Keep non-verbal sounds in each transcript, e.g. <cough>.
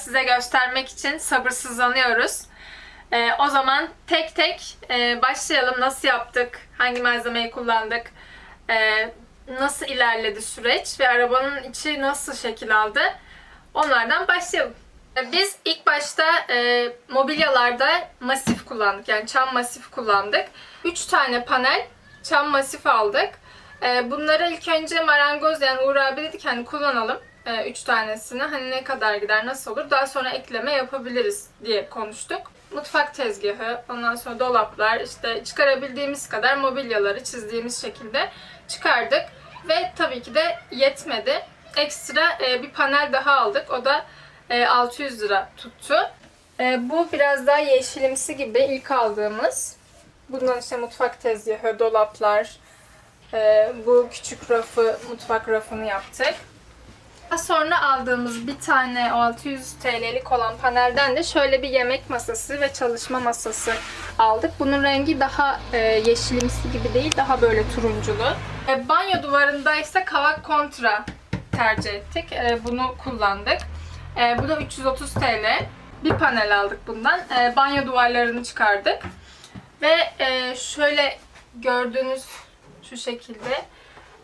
size göstermek için sabırsızlanıyoruz. Ee, o zaman tek tek e, başlayalım. Nasıl yaptık? Hangi malzemeyi kullandık? Ee, nasıl ilerledi süreç ve arabanın içi nasıl şekil aldı? Onlardan başlayalım. Ee, Biz ilk başta e, mobilyalarda masif kullandık. Yani çam masif kullandık. 3 tane panel çam masif aldık. Ee, bunları ilk önce marangoz yani Uğur abi dedik hani kullanalım 3 tanesini. Hani ne kadar gider, nasıl olur? Daha sonra ekleme yapabiliriz diye konuştuk. Mutfak tezgahı, ondan sonra dolaplar, işte çıkarabildiğimiz kadar mobilyaları çizdiğimiz şekilde çıkardık. Ve tabii ki de yetmedi. Ekstra e, bir panel daha aldık. O da e, 600 lira tuttu. E, bu biraz daha yeşilimsi gibi ilk aldığımız. Bundan işte mutfak tezgahı, dolaplar, e, bu küçük rafı, mutfak rafını yaptık. Sonra aldığımız bir tane o 600 TL'lik olan panelden de şöyle bir yemek masası ve çalışma masası aldık. Bunun rengi daha e, yeşilimsi gibi değil, daha böyle turunculu. E, banyo duvarında ise kavak kontra tercih ettik. E, bunu kullandık. E, bu da 330 TL. Bir panel aldık bundan. E, banyo duvarlarını çıkardık. Ve e, şöyle gördüğünüz şu şekilde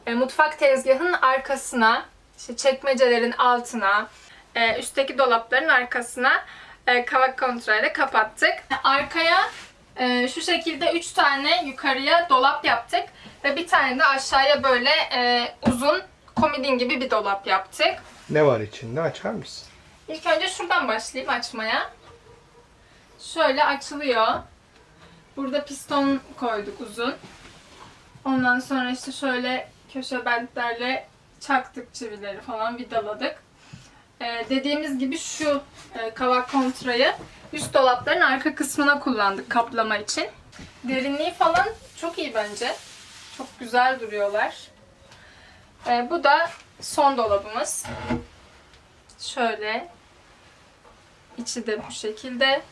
e, mutfak tezgahının arkasına, işte çekmecelerin altına, e, üstteki dolapların arkasına e, kavak kontrayla kapattık. Arkaya e, şu şekilde 3 tane yukarıya dolap yaptık ve bir tane de aşağıya böyle e, uzun komodin gibi bir dolap yaptık. Ne var içinde açar mısın? İlk önce şuradan başlayayım açmaya. Şöyle açılıyor. Burada piston koyduk uzun. Ondan sonra işte şöyle köşe bentlerle çaktık çivileri falan vidaladık. Ee, dediğimiz gibi şu e, kavak kontrayı üst dolapların arka kısmına kullandık kaplama için. Derinliği falan çok iyi bence. Çok güzel duruyorlar. Ee, bu da son dolabımız. Şöyle. İçi de bu şekilde.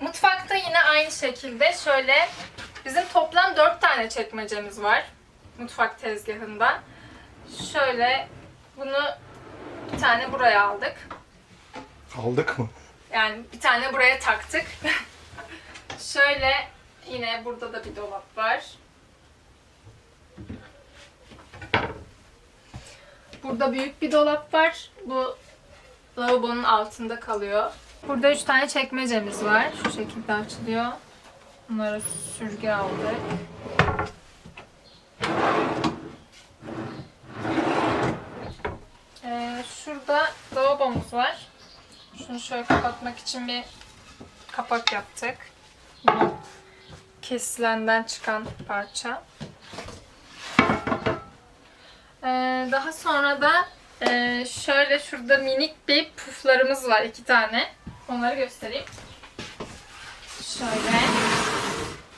Mutfakta yine aynı şekilde şöyle bizim toplam 4 tane çekmecemiz var mutfak tezgahında. Şöyle bunu bir tane buraya aldık. Aldık mı? Yani bir tane buraya taktık. <laughs> Şöyle yine burada da bir dolap var. Burada büyük bir dolap var. Bu lavabonun altında kalıyor. Burada üç tane çekmecemiz var. Şu şekilde açılıyor. Bunları sürgü aldık. Ee, şurada lavabomuz var. Şunu şöyle kapatmak için bir kapak yaptık. Bu kesilenden çıkan parça. Ee, daha sonra da e, şöyle şurada minik bir puflarımız var iki tane. Onları göstereyim. Şöyle.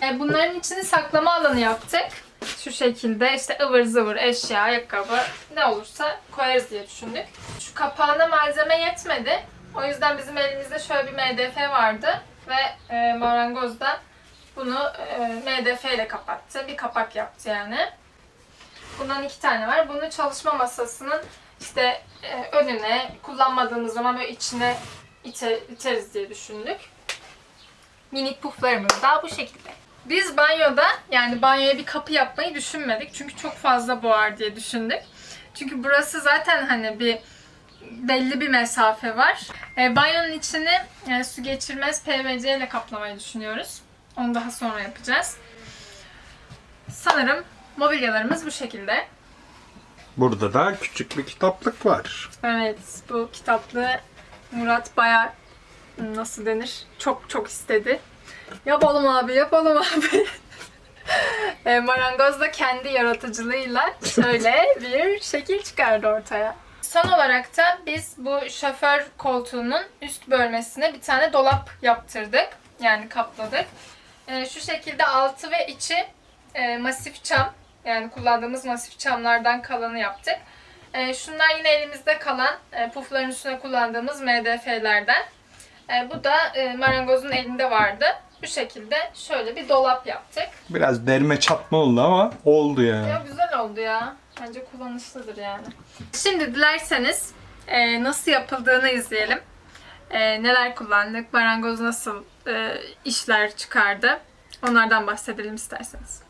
E, bunların içini saklama alanı yaptık. Şu şekilde işte ıvır zıvır eşya, ayakkabı ne olursa koyarız diye düşündük. Şu kapağına malzeme yetmedi. O yüzden bizim elimizde şöyle bir MDF vardı ve e, marangoz da bunu e, MDF ile kapattı. Bir kapak yaptı yani. Bundan iki tane var. Bunu çalışma masasının işte e, önüne kullanmadığımız zaman böyle içine ite, iteriz diye düşündük. Minik puflarımız da bu şekilde. Biz banyoda yani banyoya bir kapı yapmayı düşünmedik. Çünkü çok fazla boğar diye düşündük. Çünkü burası zaten hani bir belli bir mesafe var. E, banyonun içini e, su geçirmez PVC ile kaplamayı düşünüyoruz. Onu daha sonra yapacağız. Sanırım mobilyalarımız bu şekilde. Burada da küçük bir kitaplık var. Evet, bu kitaplığı Murat bayağı nasıl denir? Çok çok istedi. Yapalım abi, yapalım abi. <laughs> e, marangoz da kendi yaratıcılığıyla şöyle <laughs> bir şekil çıkardı ortaya. Son olarak da biz bu şoför koltuğunun üst bölmesine bir tane dolap yaptırdık. Yani kapladık. E, şu şekilde altı ve içi e, masif çam. Yani kullandığımız masif çamlardan kalanı yaptık. E, şunlar yine elimizde kalan e, pufların üstüne kullandığımız MDF'lerden. E, bu da e, marangozun elinde vardı. Bu şekilde şöyle bir dolap yaptık. Biraz derme çatma oldu ama oldu yani. Ya güzel oldu ya. Bence kullanışlıdır yani. Şimdi dilerseniz e, nasıl yapıldığını izleyelim. E, neler kullandık, marangoz nasıl e, işler çıkardı. Onlardan bahsedelim isterseniz.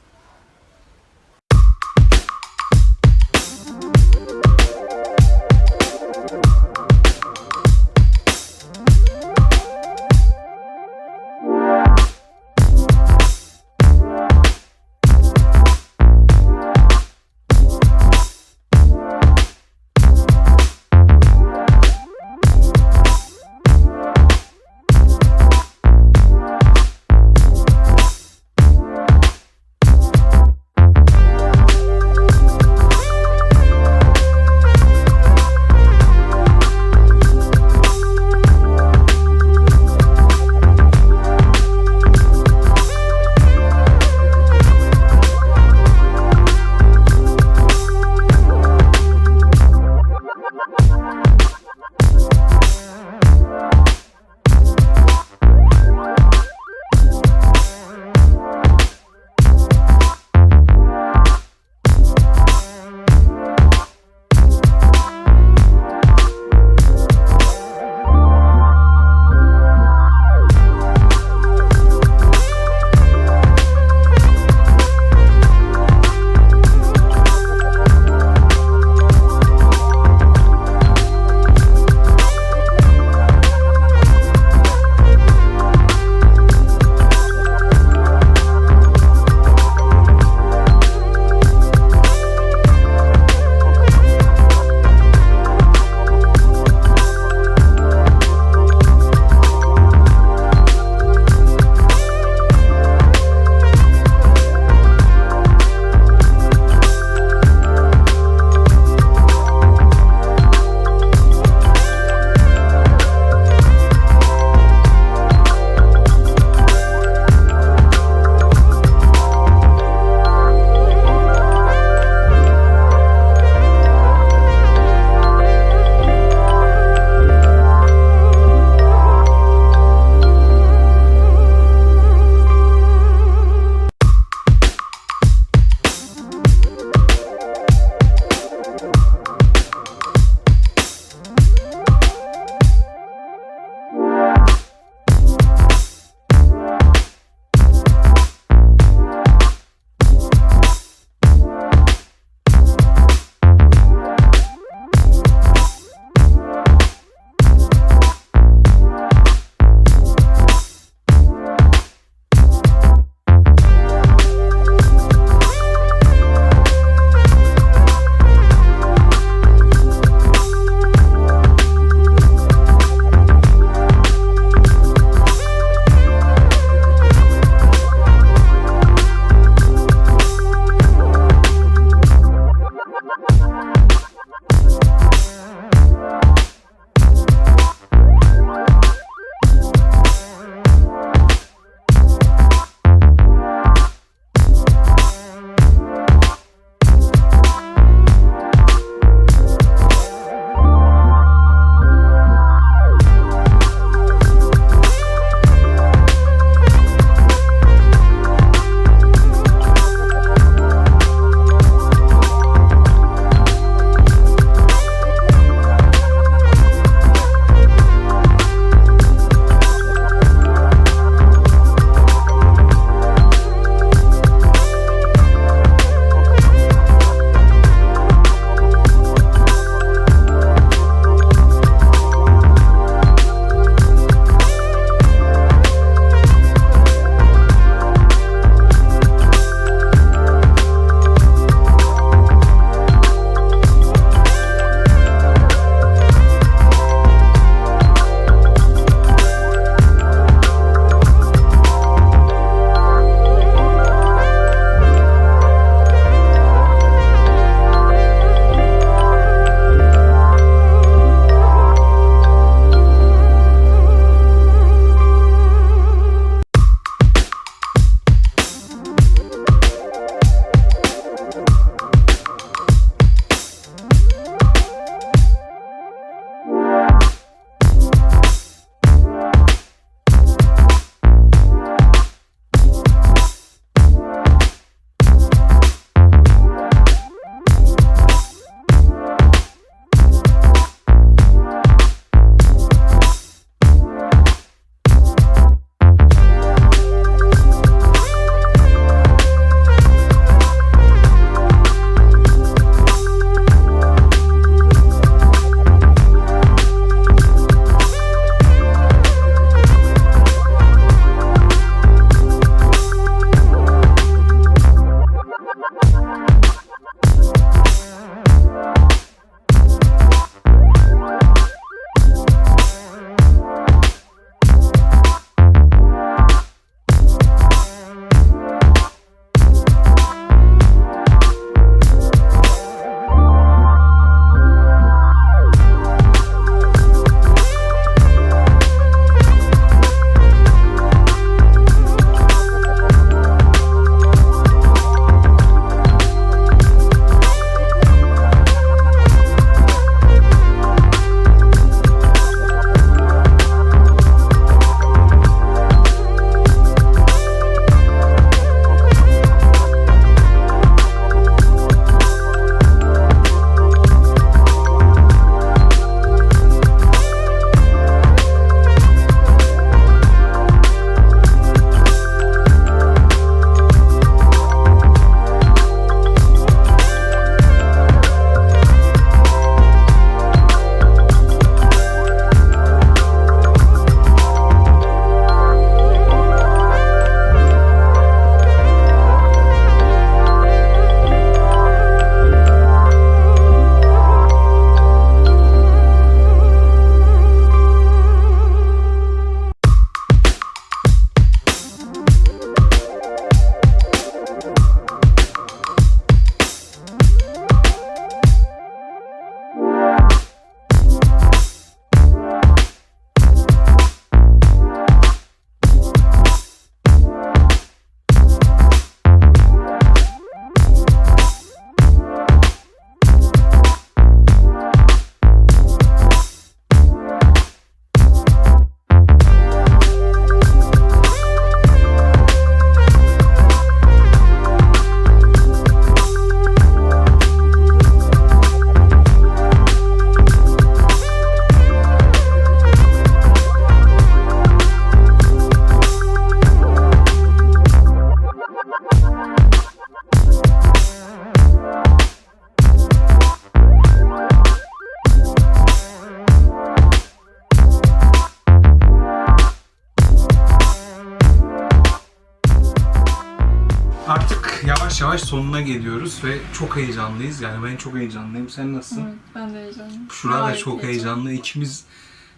Geliyoruz ve çok heyecanlıyız. Yani ben çok heyecanlıyım. Sen nasılsın? Evet, ben de heyecanlıyım. Şurada Gayet çok heyecanlıyım. heyecanlı. İkimiz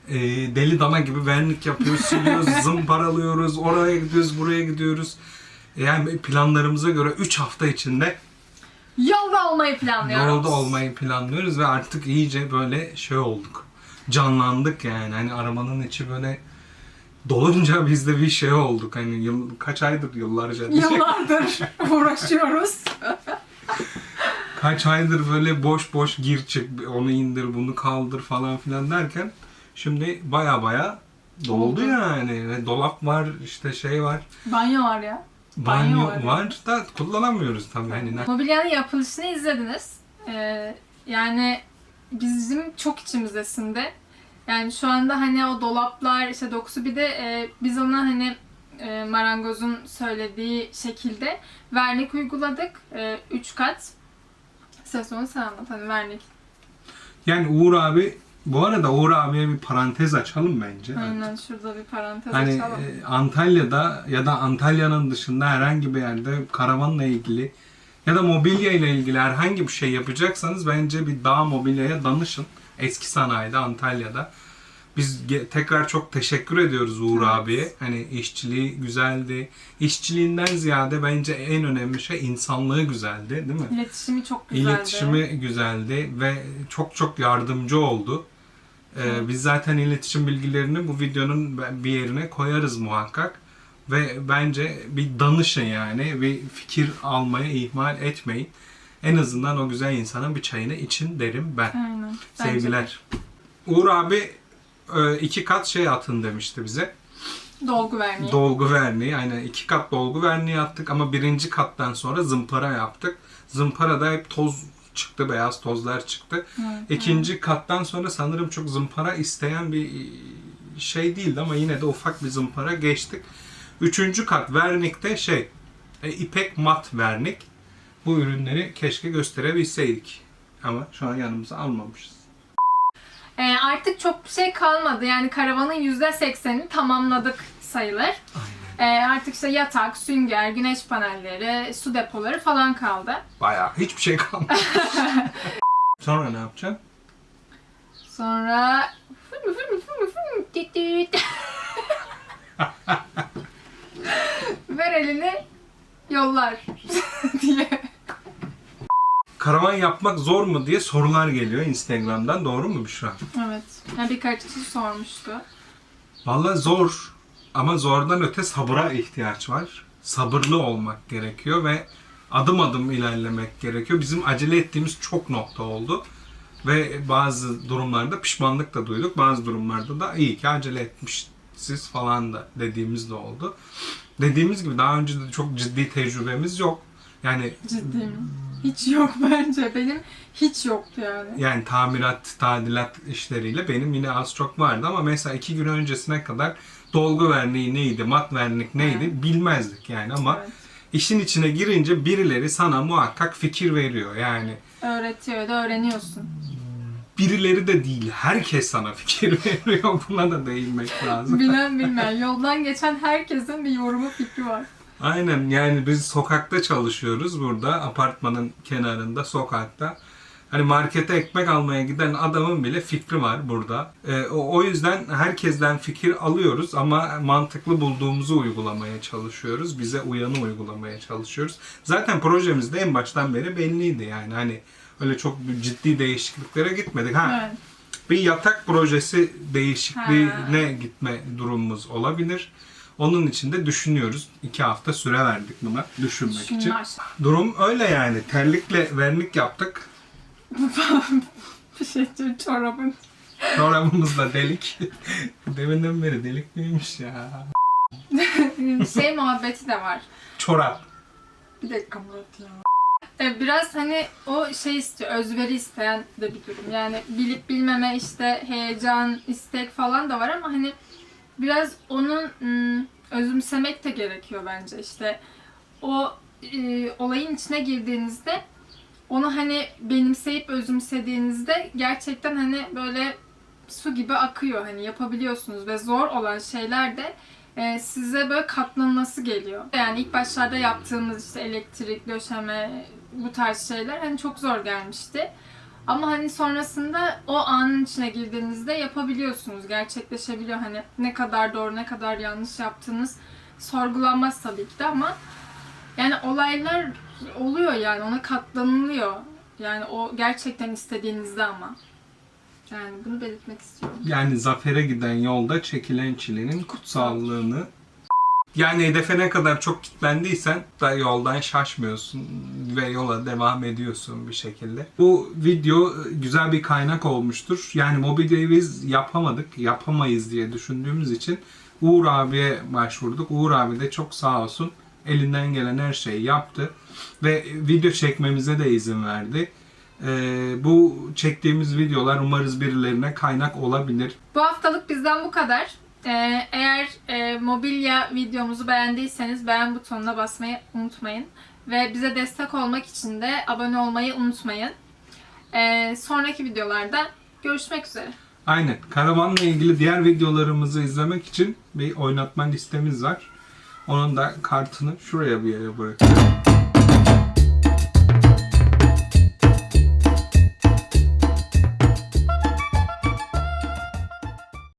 e, deli dana gibi vernik yapıyoruz, siliyoruz, <laughs> zımparalıyoruz, oraya gidiyoruz, buraya gidiyoruz. Yani planlarımıza göre 3 hafta içinde Yolda olmayı planlıyoruz. yolda olmayı planlıyoruz ve artık iyice böyle şey olduk. Canlandık yani. Hani arabanın içi böyle dolunca biz de bir şey olduk. Hani yıl, kaç aydır yıllarca <laughs> Yıllardır uğraşıyoruz. kaç aydır böyle boş boş gir çık onu indir bunu kaldır falan filan derken şimdi baya baya doldu Oldu. yani. Ve dolap var işte şey var. Banyo var ya. Banyo Banyo var. var da kullanamıyoruz tabii. Hani Mobilyanın yapılışını izlediniz. Ee, yani bizim çok içimizdesinde. Yani şu anda hani o dolaplar işte dokusu bir de e, biz ona hani e, marangozun söylediği şekilde vernik uyguladık. 3 kat. Ses onu sen anlat hani vernik. Yani Uğur abi bu arada Uğur abiye bir parantez açalım bence. Aynen şurada bir parantez Hani açalım. e, Antalya'da ya da Antalya'nın dışında herhangi bir yerde karavanla ilgili ya da mobilya ile ilgili herhangi bir şey yapacaksanız bence bir dağ mobilyaya danışın. Eski sanayide Antalya'da. Biz tekrar çok teşekkür ediyoruz Uğur Evet. abiye. Hani işçiliği güzeldi. İşçiliğinden ziyade bence en önemli şey insanlığı güzeldi, değil mi? İletişimi çok güzeldi. İletişimi güzeldi ve çok çok yardımcı oldu. Ee, biz zaten iletişim bilgilerini bu videonun bir yerine koyarız muhakkak. Ve bence bir danışın yani. Bir fikir almaya ihmal etmeyin. En azından o güzel insana bir çayını için derim ben. Aynen. Bence. Sevgiler. Uğur abi e, iki kat şey atın demişti bize. Dolgu vermeyi. Dolgu verniği. Yani iki kat dolgu verniği attık ama birinci kattan sonra zımpara yaptık. Zımparada hep toz çıktı, beyaz tozlar çıktı. Hı, İkinci kattan sonra sanırım çok zımpara isteyen bir şey değildi ama yine de ufak bir zımpara geçtik. Üçüncü kat vernikte şey, e, ipek mat vernik. Bu ürünleri keşke gösterebilseydik. Ama şu an yanımıza almamışız. Ee, artık çok bir şey kalmadı. Yani karavanın %80'ini tamamladık sayılır. Ee, artık işte yatak, sünger, güneş panelleri, su depoları falan kaldı. Bayağı hiçbir şey kalmadı. <laughs> sonra ne yapacaksın? Sonra. <laughs> Ver elini yollar <laughs> diye. Karavan yapmak zor mu diye sorular geliyor Instagram'dan. Doğru mu Büşra? Evet. Yani birkaç kişi sormuştu. Vallahi zor ama zordan öte sabıra ihtiyaç var. Sabırlı olmak gerekiyor ve adım adım ilerlemek gerekiyor. Bizim acele ettiğimiz çok nokta oldu. Ve bazı durumlarda pişmanlık da duyduk. Bazı durumlarda da iyi ki acele etmişsiz falan da dediğimiz de oldu. Dediğimiz gibi daha önce de çok ciddi tecrübemiz yok. Yani Ciddi mi? Hiç yok bence. Benim hiç yoktu yani. yani tamirat, tadilat işleriyle benim yine az çok vardı ama mesela iki gün öncesine kadar dolgu verniği neydi, mat vernik neydi bilmezdik yani ama Evet. işin içine girince birileri sana muhakkak fikir veriyor yani. Öğretiyor da öğreniyorsun. Birileri de değil, herkes sana fikir <laughs> veriyor. Buna da değinmek lazım. Bilen bilmeyen, yoldan geçen herkesin bir yorumu fikri var. Aynen yani biz sokakta çalışıyoruz burada apartmanın kenarında sokakta. Hani markete ekmek almaya giden adamın bile fikri var burada. Ee, o, yüzden herkesten fikir alıyoruz ama mantıklı bulduğumuzu uygulamaya çalışıyoruz. Bize uyanı uygulamaya çalışıyoruz. Zaten projemizde en baştan beri belliydi yani hani öyle çok ciddi değişikliklere gitmedik. Ha, Evet. bir yatak projesi değişikliğine gitme durumumuz olabilir. Onun için de düşünüyoruz. İki hafta süre verdik buna düşünmek için. Şunlar. Durum öyle yani. Terlikle vernik yaptık. <laughs> Bir şey diyor çorabın. Çorabımız da delik. <laughs> Deminden beri delik miymiş ya? <laughs> şey muhabbeti de var. Çorap. Bir dakika Murat ya. Ee, Biraz hani o şey istiyor, özveri isteyen de bir durum. Yani bilip bilmeme işte heyecan, istek falan da var ama hani biraz onun ım, özümsemek de gerekiyor bence. İşte o e, olayın içine girdiğinizde onu hani benimseyip özümsediğinizde gerçekten hani böyle su gibi akıyor. Hani yapabiliyorsunuz ve zor olan şeyler de e, size böyle katlanılması geliyor. Yani ilk başlarda yaptığımız işte elektrik, döşeme, bu tarz şeyler hani çok zor gelmişti. Ama hani sonrasında o anın içine girdiğinizde yapabiliyorsunuz. Gerçekleşebiliyor. Hani ne kadar doğru ne kadar yanlış yaptığınız sorgulanmaz tabii ki de ama yani olaylar oluyor yani ona katlanılıyor. Yani o gerçekten istediğinizde ama. Yani bunu belirtmek istiyorum. Yani zafere giden yolda çekilen çilenin kutsallığını yani hedefe ne kadar çok kitlendiysen da yoldan şaşmıyorsun ve yola devam ediyorsun bir şekilde. Bu video e, güzel bir kaynak olmuştur. Yani mobilyayı biz yapamadık, yapamayız diye düşündüğümüz için Uğur abiye başvurduk. Uğur abi de çok sağ olsun elinden gelen her şeyi yaptı ve video çekmemize de izin verdi. Ee, bu çektiğimiz videolar umarız birilerine kaynak olabilir. Bu haftalık bizden bu kadar. Ee, eğer e, mobilya videomuzu beğendiyseniz beğen butonuna basmayı unutmayın. Ve bize destek olmak için de abone olmayı unutmayın. Ee, sonraki videolarda görüşmek üzere. Aynen. Karavanla ilgili diğer videolarımızı izlemek için bir oynatma listemiz var. Onun da kartını şuraya bir yere bırakıyorum.